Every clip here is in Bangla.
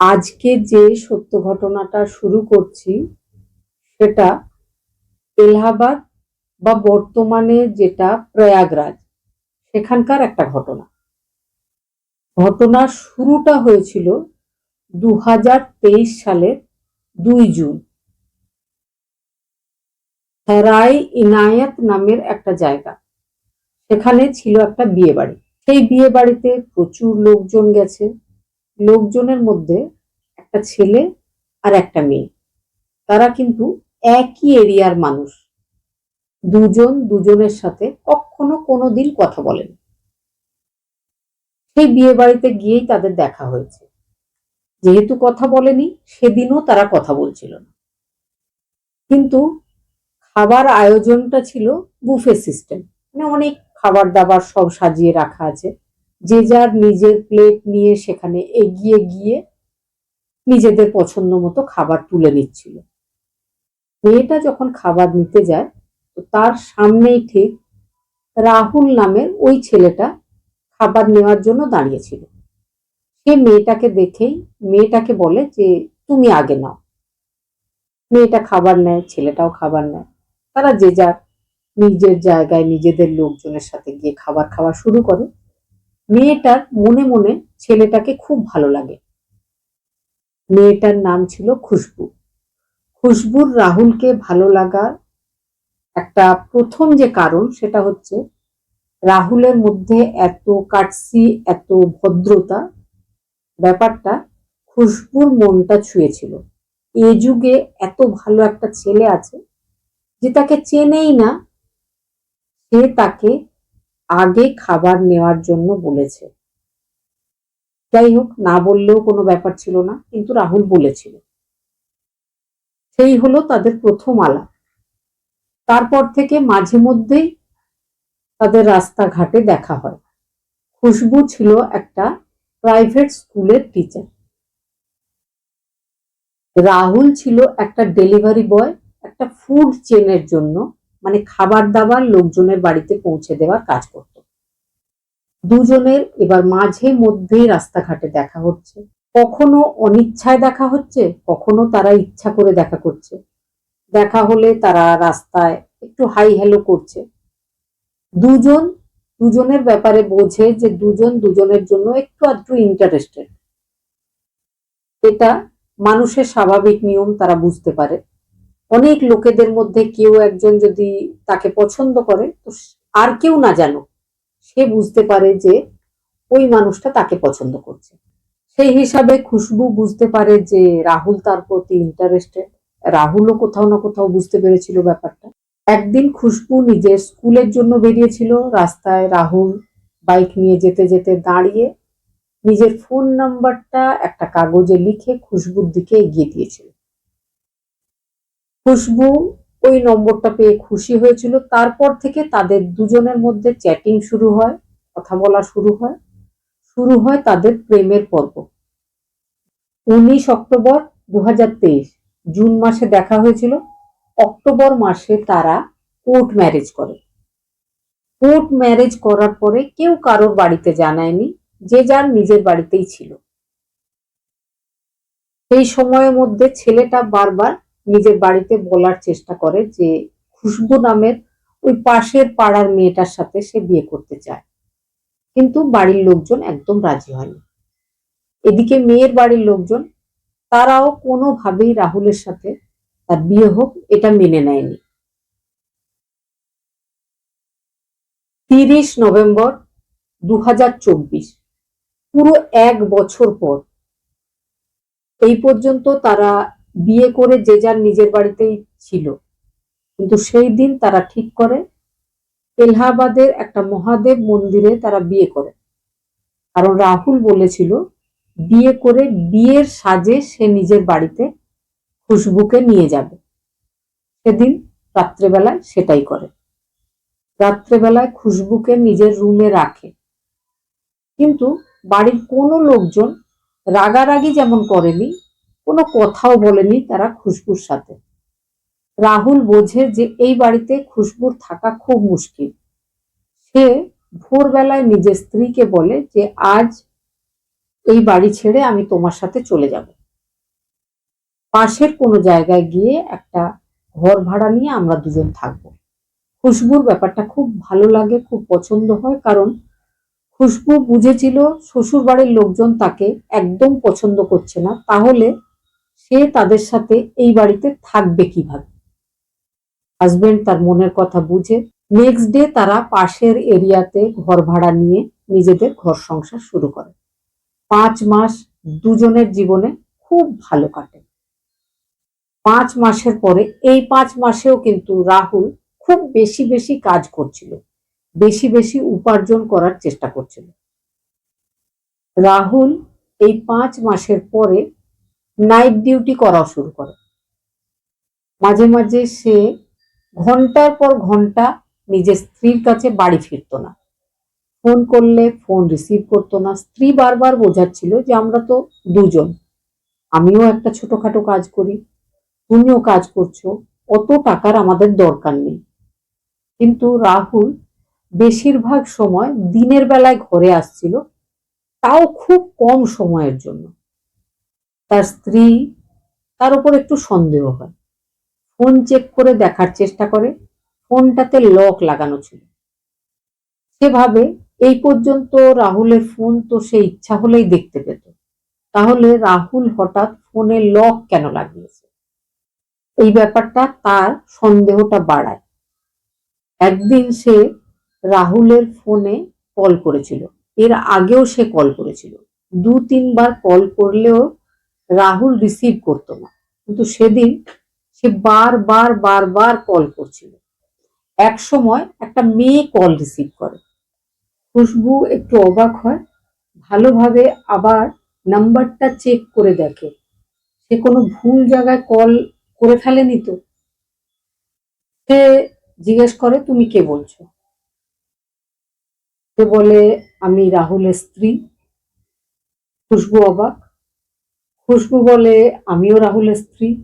আজকে যে সত্য ঘটনাটা শুরু করছি, সেটা এলাহাবাদ বা বর্তমানে যেটা প্রয়াগরাজ, সেখানকার একটা ঘটনা। ঘটনার শুরুটা হয়েছিল দু হাজার তেইশ সালের দুই জুন। রায় ইনায়াত নামের একটা জায়গা। সেখানে ছিল একটা বিয়ে বাড়ি সেই বিয়ে বাড়িতে প্রচুর লোকজন গেছে। লোকজনের মধ্যে একটা ছেলে আর একটা মেয়ে। তারা কিন্তু একই এরিয়ার মানুষ। দুজন দুজনের সাথে কখনো কোনোদিন কথা বলেন। সেই বিয়ে বাড়িতে গিয়েই তাদের দেখা হয়েছে। যেহেতু কথা বলেনি, সেদিনও তারা কথা বলছিল না। কিন্তু খাবার আয়োজনটা ছিল বুফে সিস্টেম। মানে অনেক খাবার দাবার সব সাজিয়ে রাখা আছে। যে যার নিজের প্লেট নিয়ে সেখানে এগিয়ে গিয়ে নিজেদের পছন্দ মতো খাবার তুলে নিচ্ছিল। মেয়েটা যখন খাবার নিতে যায়, তো তার সামনেই ঠিক রাহুল নামের ওই ছেলেটা খাবার নেওয়ার জন্য দাঁড়িয়েছিল। সে মেয়েটাকে দেখেই, মেয়েটাকে বলে যে, তুমি আগে নাও। মেয়েটা খাবার নেয়, ছেলেটাও খাবার নেয়। তারা যে যার নিজের জায়গায় নিজেদের লোকজনের সাথে গিয়ে খাবার খাওয়া শুরু করে। মেয়েটার মনে মনে ছেলেটাকে খুব ভালো লাগে। মেয়েটার নাম ছিল খুশবু। খুশবুর রাহুলকে ভালো লাগার একটা প্রথম যে কারণ সেটা হচ্ছে রাহুলের মধ্যে এত কাটসি, এত ভদ্রতা। ব্যাপারটা খুশবুর মনটা ছুঁয়েছিল। এ যুগে এত ভালো একটা ছেলে আছে যে তাকে চেনেই না। সে তাকে আগে খাবার নেওয়ার জন্য বলেছে। যাই হোক না বললেও কোনো ব্যাপার ছিল না, কিন্তু রাহুল বলেছিল। সেই হলো তাদের প্রথম আলাপ। তারপর থেকে মাঝে মধ্যেই তাদের রাস্তাঘাটে দেখা হয়। খুশবু ছিল একটা প্রাইভেট স্কুলের টিচার। রাহুল ছিল একটা ডেলিভারি বয়, একটা ফুড চেনের জন্য মানে খাবার দাবার লোকজনের বাড়িতে পৌঁছে দেওয়ার কাজ করত। দুজনের এবার মাঝে মধ্যেই রাস্তাঘাটে দেখা হচ্ছে। কখনো অনিচ্ছায় দেখা হচ্ছে, কখনো তারা ইচ্ছা করে দেখা করছে। দেখা হলে তারা রাস্তায় একটু হাই হ্যালো করছে। দুজন, দুজনের ব্যাপারে বোঝে যে দুজন দুজনের জন্য একটু আধটু ইন্টারেস্টেড এটা মানুষের স্বাভাবিক নিয়ম তারা বুঝতে পারে। অনেক লোকেদের মধ্যে কেউ একজন যদি তাকে পছন্দ করে, তো আর কেউ না জানো সে বুঝতে পারে যে ওই মানুষটা তাকে পছন্দ করছে। সেই হিসাবে খুশবু বুঝতে পারে যে রাহুল তার প্রতি ইন্টারেস্টেড রাহুলও কোথাও না কোথাও বুঝতে পেরেছিল ব্যাপারটা। একদিন খুশবু নিজের স্কুলের জন্য বেরিয়েছিল, রাস্তায় রাহুল বাইক নিয়ে যেতে যেতে দাঁড়িয়ে নিজের ফোন নাম্বারটা একটা কাগজে লিখে খুশবুর দিকে এগিয়ে দিয়েছিল। খুশবু ওই নম্বরটা পেয়ে খুশি হয়েছিল। তারপর থেকে তাদের দুজনের মধ্যে চ্যাটিং শুরু হয়, কথা বলা শুরু হয়। শুরু হয় তাদের প্রেমের পর্ব। উনিশ অক্টোবর দু হাজার তেইশ, জুন মাসে দেখা হয়েছিল। অক্টোবর মাসে তারা কোর্ট ম্যারেজ করে। কোর্ট ম্যারেজ করার পরে কেউ কারোর বাড়িতে জানায়নি, যে যার নিজের বাড়িতেই ছিল। সেই সময়ের মধ্যে ছেলেটা বারবার নিজের বাড়িতে বলার চেষ্টা করে যে খুশবু নামের ওই পাশের পাড়ার মেয়েটার সাথে সে বিয়ে করতে চায়। কিন্তু বাড়ির লোকজন একদম রাজি হয়নি। এদিকে মেয়ের বাড়ির লোকজন, তারাও কোনোভাবেই রাহুলের সাথে তার বিয়ে হোক এটা মেনে নেয়নি। তিরিশ নভেম্বর দু হাজার চব্বিশ, পুরো এক বছর পর, এই পর্যন্ত তারা বিয়ে করে যে যার নিজের বাড়িতেই ছিল। কিন্তু সেই দিন তারা ঠিক করে, এলাহাবাদের একটা মহাদেব মন্দিরে তারা বিয়ে করে। কারণ রাহুল বলেছিল, বিয়ে করে বিয়ের সাজে সে নিজের বাড়িতে খুশবুকে নিয়ে যাবে। সেদিন রাত্রেবেলায় সেটাই করে। রাত্রেবেলায় খুশবুকে নিজের রুমে রাখে। কিন্তু বাড়ির কোনো লোকজন রাগারাগি যেমন করেনি কোনো কথাও বলেনি তারা খুশবুর সাথে। রাহুল বোঝে যে এই বাড়িতে খুশবুর থাকা খুব মুশকিল। সে ভোরবেলায় নিজের স্ত্রীকে বলে যে, আজ এই বাড়ি ছেড়ে আমি তোমার সাথে চলে যাব। পাশের কোনো জায়গায় গিয়ে একটা ঘর ভাড়া নিয়ে আমরা দুজন থাকব। খুশবুর ব্যাপারটা খুব ভালো লাগে, খুব পছন্দ হয়, কারণ খুশবু বুঝেছিল শ্বশুর বাড়ির লোকজন তাকে একদম পছন্দ করছে না। তাহলে সে তাদের সাথে এই বাড়িতে থাকবে কীভাবে? হাজবেন্ড তার মনের কথা বুঝে নেক্সট ডে তারা পাশের এরিয়াতে ঘর ভাড়া নিয়ে নিজেদের ঘর সংসার শুরু করে। পাঁচ মাস দুজনের জীবনে খুব ভালো কাটে। পাঁচ মাসের পরে এই পাঁচ মাসেও কিন্তু রাহুল খুব বেশি বেশি কাজ করছিল, বেশি বেশি উপার্জন করার চেষ্টা করছিল। রাহুল এই পাঁচ মাসের পরে নাইট ডিউটি করা শুরু করে। মাঝে মাঝে সে ঘণ্টার পর ঘণ্টা নিজের স্ত্রীর কাছে বাড়ি ফিরতো না। ফোন করলে ফোন রিসিভ করতো না। স্ত্রী বারবার বোঝাচ্ছিল যে আমরা তো দুজন। আমিও একটা ছোটখাটো কাজ করি, তুমিও কাজ করছ, অত টাকার আমাদের দরকার নেই। কিন্তু রাহুল বেশিরভাগ সময় দিনের বেলায় ঘরে আসছিল, তাও খুব কম সময়ের জন্য। তার স্ত্রী তার উপর একটু সন্দেহ হয়। ফোন চেক করে দেখার চেষ্টা করে। ফোনটাতে লক লাগানো ছিল। সেভাবে এই পর্যন্ত রাহুলের ফোন তো সে ইচ্ছা হলেই দেখতে পেত। তাহলে রাহুল হঠাৎ ফোনে লক কেন লাগিয়েছে? এই ব্যাপারটা তার সন্দেহটা বাড়ায়। একদিন সে রাহুলের ফোনে কল করেছিল। এর আগেও সে কল করেছিল। দু তিনবার কল করলেও রাহুল রিসিভ করতো না। কিন্তু সেদিন সে বারবার বারবার কল করছিল। এক সময় একটা মেয়ে কল রিসিভ করে। খুশবু একটু অবাক হয়, ভালোভাবে আবার নাম্বারটা চেক করে দেখে। সে কোনো ভুল জায়গায় কল করে ফেলেনি তো? সে জিজ্ঞেস করে, তুমি কে বলছো? সে বলে, আমি রাহুলের স্ত্রী। খুশবু অবাক খুশবু বলে, আমিও রাহুলের স্ত্রী।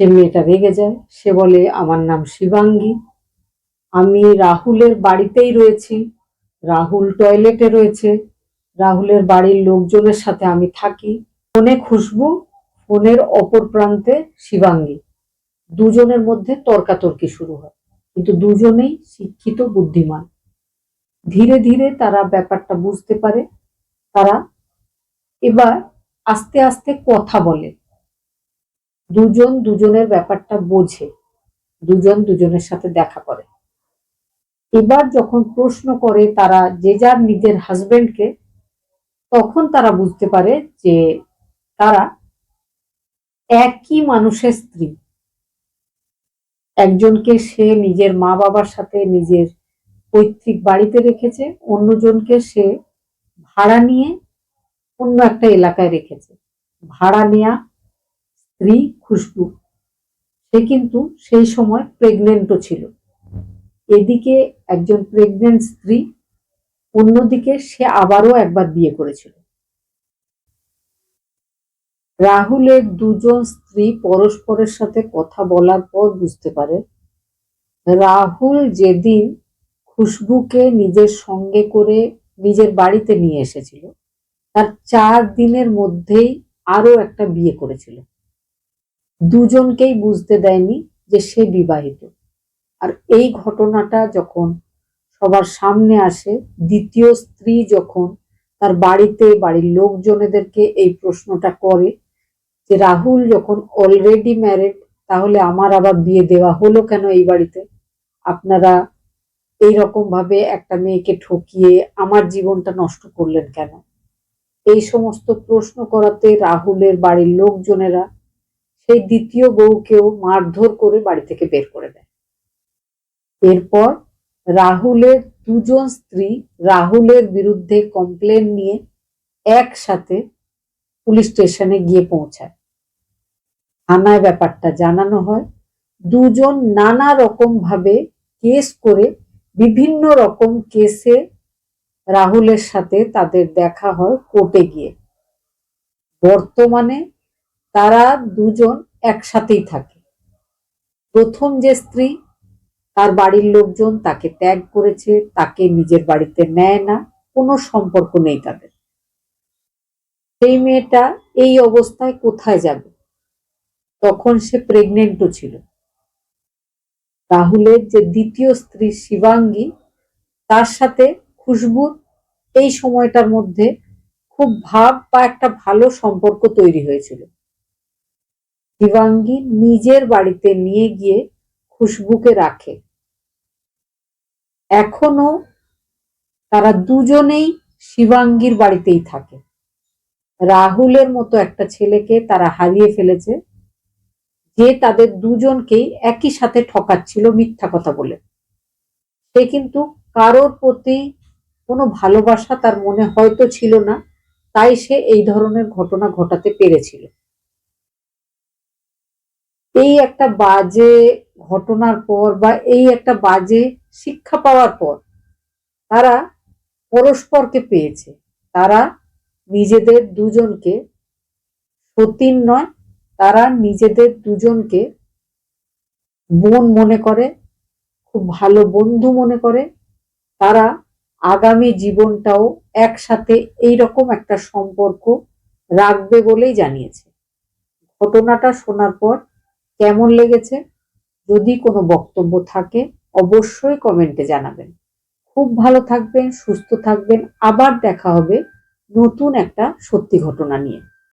সে মেয়েটা রেগে যায়। সে বলে, আমার নাম শিবাঙ্গী। আমি রাহুলের বাড়িতেই রয়েছি। রাহুল টয়লেটে রয়েছে। রাহুলের বাড়ির লোকজনের সাথে আমি থাকি। ফোনে খুশবু, ফোনের অপর প্রান্তে শিবাঙ্গী। দুজনের মধ্যে তর্কাতর্কি শুরু হয়। কিন্তু দুজনেই শিক্ষিত, বুদ্ধিমান। ধীরে ধীরে তারা ব্যাপারটা বুঝতে পারে। তারা এবার আস্তে আস্তে কথা বলে। দুজন দুজনের ব্যাপারটা বোঝে, দুজন দুজনের সাথে দেখা করে। এবার যখন প্রশ্ন করে তারা যে যার নিজের হাজবেন্ডকে তখন তারা বুঝতে পারে যে তারা একই মানুষের স্ত্রী। একজনকে সে নিজের মা বাবার সাথে নিজের পৈতৃক বাড়িতে রেখেছে, অন্যজনকে সে ভাড়া নিয়ে অন্য একটা এলাকায় রেখেছে। ভাড়া নেয়া স্ত্রী খুশবু। সে কিন্তু সেই সময় প্রেগনেন্টও ছিল। এদিকে একজন প্রেগনেন্ট স্ত্রী, অন্যদিকে সে আবারও একবার বিয়ে করেছিল। রাহুলের দুজন স্ত্রী পরস্পরের সাথে কথা বলার পর বুঝতে পারে, রাহুল যেদিন খুশবুকে নিজের সঙ্গে করে নিজের বাড়িতে নিয়ে এসেছিল তার চার দিনের মধ্যেই আরও একটা বিয়ে করেছিল। দুজনকেই বুঝতে দেয়নি যে সে বিবাহিত। আর এই ঘটনাটা যখন সবার সামনে আসে, দ্বিতীয় স্ত্রী যখন তার বাড়িতে, বাড়ির লোকজনেদেরকে এই প্রশ্নটা করে যে, রাহুল যখন অলরেডি ম্যারেড তাহলে আমার আবার বিয়ে দেওয়া হলো কেন এই বাড়িতে? আপনারা এই রকম ভাবে একটা মেয়েকে ঠকিয়ে আমার জীবনটা নষ্ট করলেন কেন? এই সমস্ত প্রশ্ন করাতে রাহুলের বাড়ির লোকজনেরা সেই দ্বিতীয় বউকেও মারধর করে বাড়ি থেকে বের করে দেয়। এরপর রাহুলের দুজন স্ত্রী রাহুলের বিরুদ্ধে কমপ্লেন নিয়ে একসাথে পুলিশ স্টেশনে গিয়ে পৌঁছায়। থানায় ব্যাপারটা জানানো হয়। দুজন নানা রকম ভাবে কেস করে বিভিন্ন রকম কেসে রাহুলের সাথে তাদের দেখা হয় কোর্টে গিয়ে। বর্তমানে তারা দুজন একসাথেই থাকে। প্রথম যে স্ত্রী, তার বাড়ির লোকজন তাকে ত্যাগ করেছে, তাকে নিজের বাড়িতে নেয় না, কোনো সম্পর্ক নেই তাদের। সেই মেয়েটা এই অবস্থায় কোথায় যাবে? তখন সে প্রেগনেন্টও ছিল। রাহুলের যে দ্বিতীয় স্ত্রী শিবাঙ্গী, তার সাথে খুশবুর এই সময়টার মধ্যে খুব ভাব বা একটা ভালো সম্পর্ক তৈরি হয়েছিল। শিবাঙ্গী নিজের বাড়িতে নিয়ে গিয়ে খুশবুকে রাখে। এখনও তারা দুজনেই শিবাঙ্গীর বাড়িতেই থাকে। রাহুলের মতো একটা ছেলেকে তারা হারিয়ে ফেলেছে, যে তাদের দুজনকেই একই সাথে ঠকাচ্ছিল মিথ্যা কথা বলে। সে কিন্তু কারোর প্রতি কোনো ভালোবাসা তার মনে হয়তো ছিল না, তাই সে এই ধরনের ঘটনা ঘটাতে পেরেছিল। এই একটা বাজে ঘটনার পর বা এই একটা বাজে শিক্ষা পাওয়ার পর তারা পরস্পরকে পেয়েছে। তারা নিজেদের দুজনকে সতীন নয়, তারা নিজেদের দুজনকে বোন মনে করে, খুব ভালো বন্ধু মনে করে। তারা আগামী জীবনটাও একসাথে এইরকম একটা সম্পর্ক রাখবে বলেই জানিয়েছে। ঘটনাটা শোনার পর কেমন লেগেছে? যদি কোনো বক্তব্য থাকে, অবশ্যই কমেন্টে জানাবেন। খুব ভালো থাকবেন, সুস্থ থাকবেন। আবার দেখা হবে নতুন একটা সত্যি ঘটনা নিয়ে।